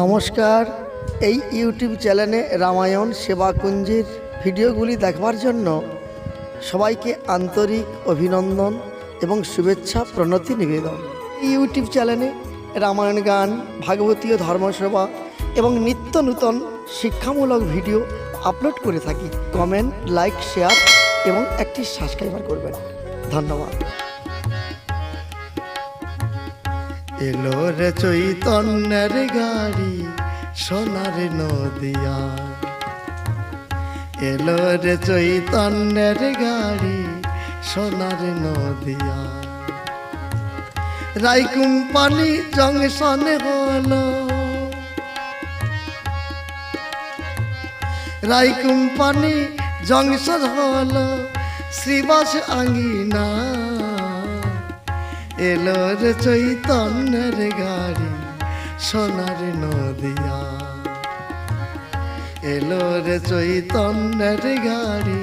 নমস্কার, এই ইউটিউব চ্যানেলে রামায়ণ সেবাকুঞ্জের ভিডিওগুলি দেখবার জন্য সবাইকে আন্তরিক অভিনন্দন এবং শুভেচ্ছা, প্রণতি নিবেদন। ইউটিউব চ্যানেলে রামায়ণ গান, ভাগবতীয় ধর্মসেবা এবং নিত্য নূতন শিক্ষামূলক ভিডিও আপলোড করে থাকি। কমেন্ট, লাইক, শেয়ার এবং একটি সাবস্ক্রাইবার করবেন। ধন্যবাদ। এলো রে চৈতন্যের গাড়ি সোনার নদিয়া। এলো রে চৈতন্যের গাড়ি সোনার নদিয়া। রাই কোম্পানি জংশন হলো। রাই কোম্পানি জংশন হলো। শ্রীবাস আঙ্গিনা এলো রে চৈতন্যের গাড়ি সোনার নদিয়া। এলো রে চৈতন্যের গাড়ি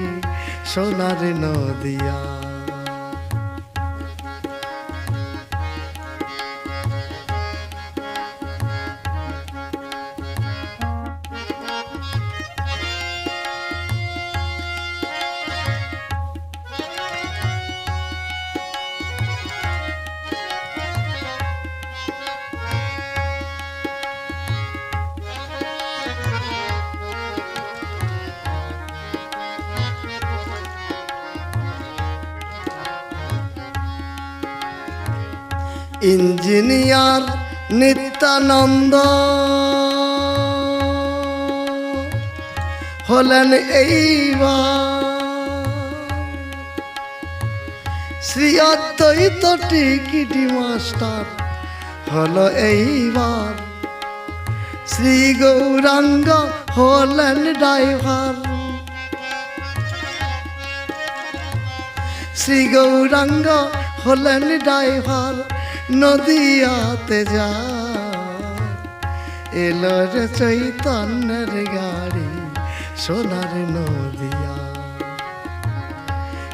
সোনার নদিয়া। ইঞ্জিনিয়ার নিত্যানন্দ। হলেন এইবার শ্রী অদ্বৈত টিকিটি মাস্টার। হলো এইবার শ্রী গৌরাঙ্গ হলেন ড্রাইভার। শ্রী গৌরাঙ্গ হলেন ড্রাইভার। নদিয়াতে যা। এলো রে চৈতন্যের গাড়ি, সোনার নদিয়া।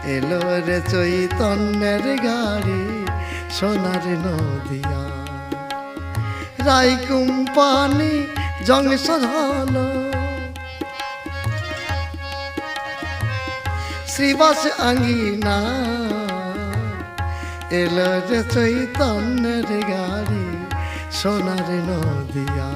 এলো রে চৈতন্যের গাড়ি, সোনার নদিয়া। রাই কোম্পানি জংশন হলো। শ্রীবাস আঙ্গিনা। এলো যে চৈতন্যের গাড়ি সোনার নদিয়া।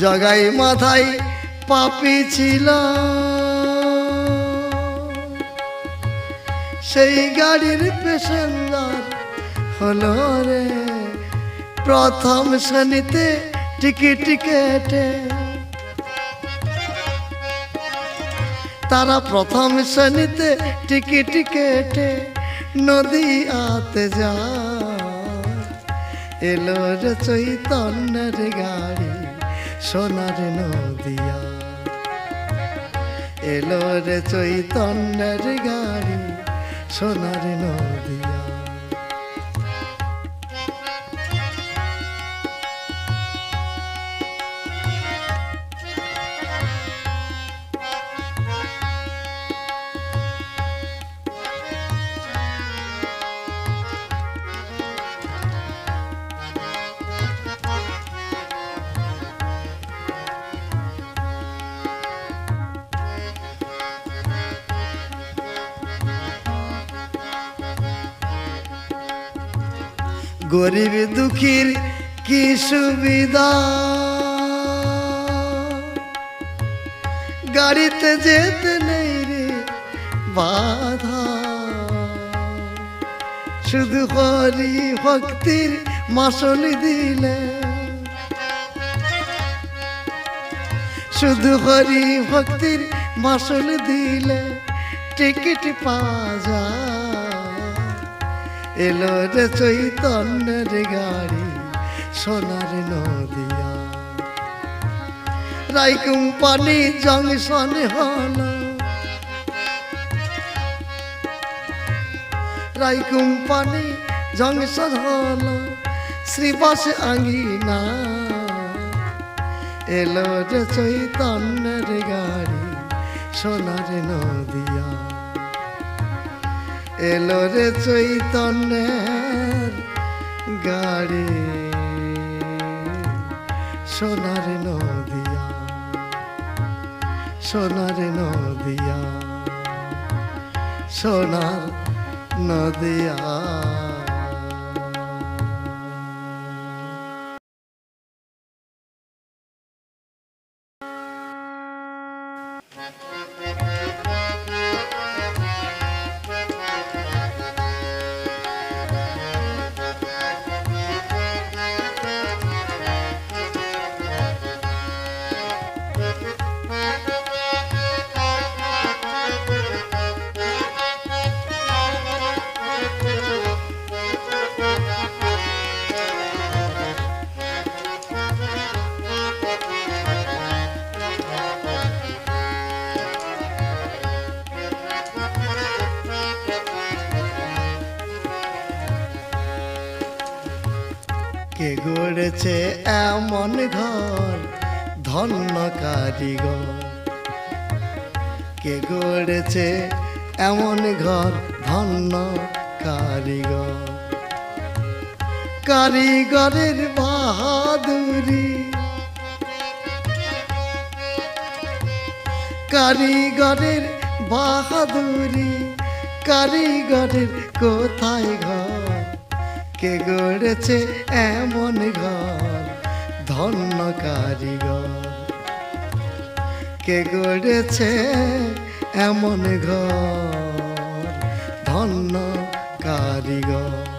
জগাই মাথায় পাপি ছিল। সেই গাড়ির প্যাসেঞ্জার হলো রে, প্রথম শ্রেণীতে টিকিট কেটে তারা প্রথম শ্রেণীতে টিকিট কেটে আতে যা। এলো রে চৈতন্যের গাড়ি, সোনার নদিয়া। এলো রে চৈতন্যের গাড়ি, সোনার নদিয়া। গরিব দুঃখীর কি সুবিধা? গাড়িতে যেতে নেই রে বাধা। শুধু হরি ভক্তির মাসল দিলে। শুধু হরি ভক্তির মাসল দিলে টিকিট পাওয়া যায়। এলো রে চৈতন্যের গাড়ি সোনার নদিয়া। রাই কোম্পানি জংশন হলো। রাই কোম্পানি জংশন হলো। শ্রীবাস আঙ্গিনা। এলো রে চৈতন্যের গাড়ি সোনার নদিয়া। এলো রে চৈতন্যের গাড়ি। সোনার নদিয়া সোনার নদিয়া সোনার নদিয়া। কে গড়েছে এমন ঘর, ধন্য কারিগর? কে গড়েছে এমন ঘর, ধন্য কারিগর? কারিগরের বাহাদুরি। কারিগরের বাহাদুরি। কারিগরের কোথায় ঘর? কে গড়েছে এমন ঘর ধন্য কারিগর। কে গড়েছে এমন ঘর ধন্য কারিগর।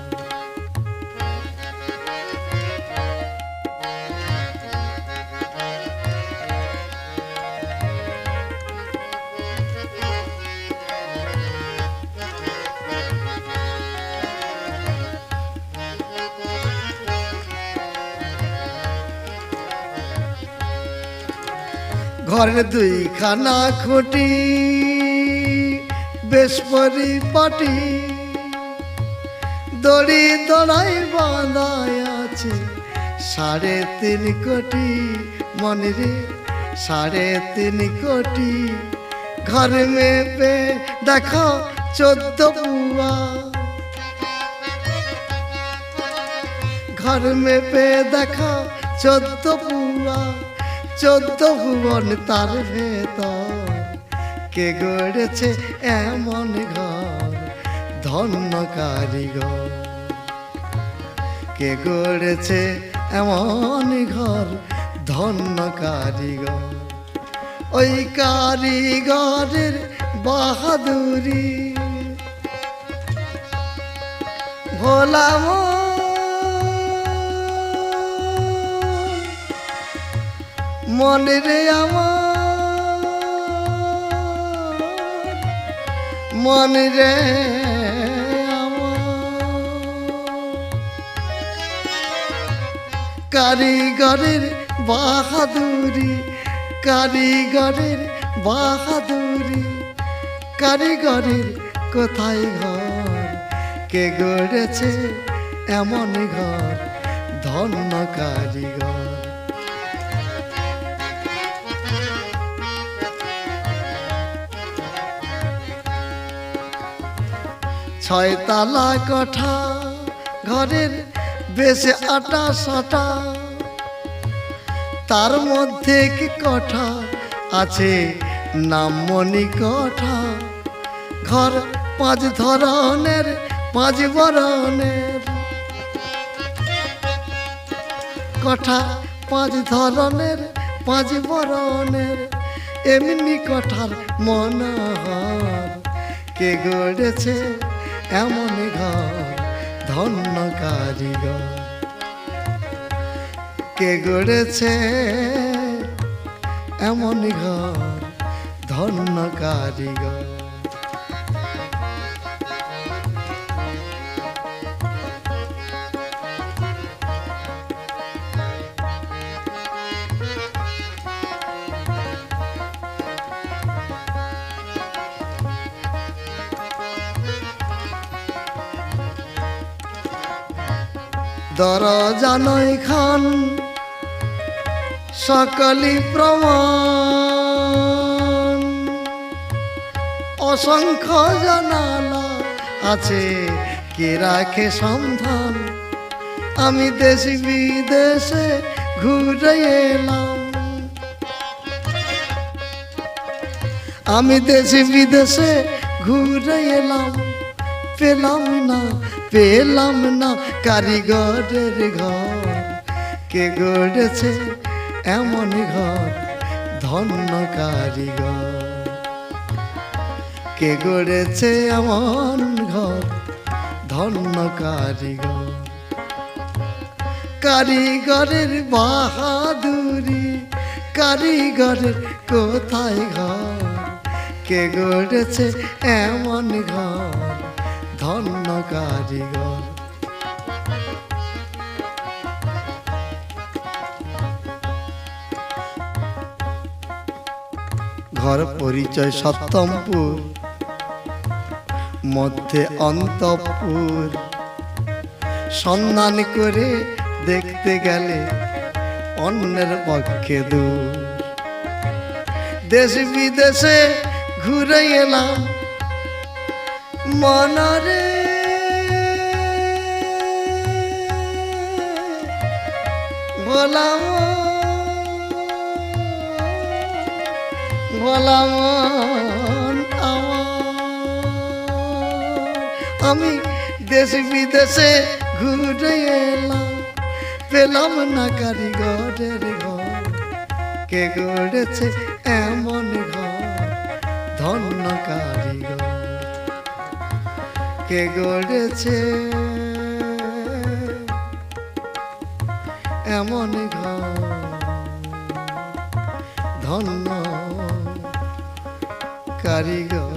ঘরের দুইখানা খুঁটি বেশ পরিপাটি দড়ি দড়াই বাঁধায় আছে সাড়ে তিন কোটি মনে রে, সাড়ে তিন কোটি। ঘর মেপে দেখো চোদ্দ পুয়া। ঘর মেপে দেখা চোদ্দ পুয়া। চোদ্দ ভুবন তার ভেতর। কে গড়েছে এমন ঘর, ধন্য কারিগর। কে গড়েছে এমন ঘর, ধন্য কারিগর। ওই কারিগরের বাহাদুরি। ভোলাম মনে রে আমার, মনে রে কারিগরের বাহাদুরি কারিগরের বাহাদুরি, কারিগরের কোথায় ঘর? কে গড়েছে এমন ঘর? ধন্য কারিগর। ছয় তালা কঠা ঘরের বেশে আটা সাটা। তার মধ্যে কি কঠা আছে নাম মণি কঠা ঘর পাঁচ ধরনের, পাঁচ বরণের। কঠা পাঁচ ধরনের, পাঁচ বরণের। এমনি কঠার মনোহর কে গড়েছে এমন ঘর ধন্য কারিগর। কে গড়েছে এমন ঘর ধন্য কারিগর। দরজা নয় খান। সকলি প্রমাণ। অসংখ্য জানালা আছে, কে রাখে সন্ধান? আমি দেশ বিদেশে ঘুরে এলাম। আমি দেশ বিদেশে ঘুরে এলাম। পেলাম না পেলাম না কারিগরের ঘর। কে গড়েছে এমন ঘর? ধন্য কারিগর। কে গড়েছে এমন ঘর? ধন্য কারিগর। কারিগরের বাহাদুরি, কারিগরের কোথায় ঘর? কে গড়েছে এমন ঘর? ধন্য কারিগর। ঘর পরিচয় সপ্তমপুর, মধ্যে অন্তপুর। সন্ধান করে দেখতে গেলে অন্যের পক্ষে দূর। দেশ বিদেশে ঘুরে এলাম। মনরে বলাম বলাম আমি দেশ বিদেশে ঘুরে এলাম, পেলাম না কারিগরের ঘর। কে গড়েছে এমন ঘর? ধন্য কারিগর। কে গড়েছে এমন ঘর? ধন্য কারিগর।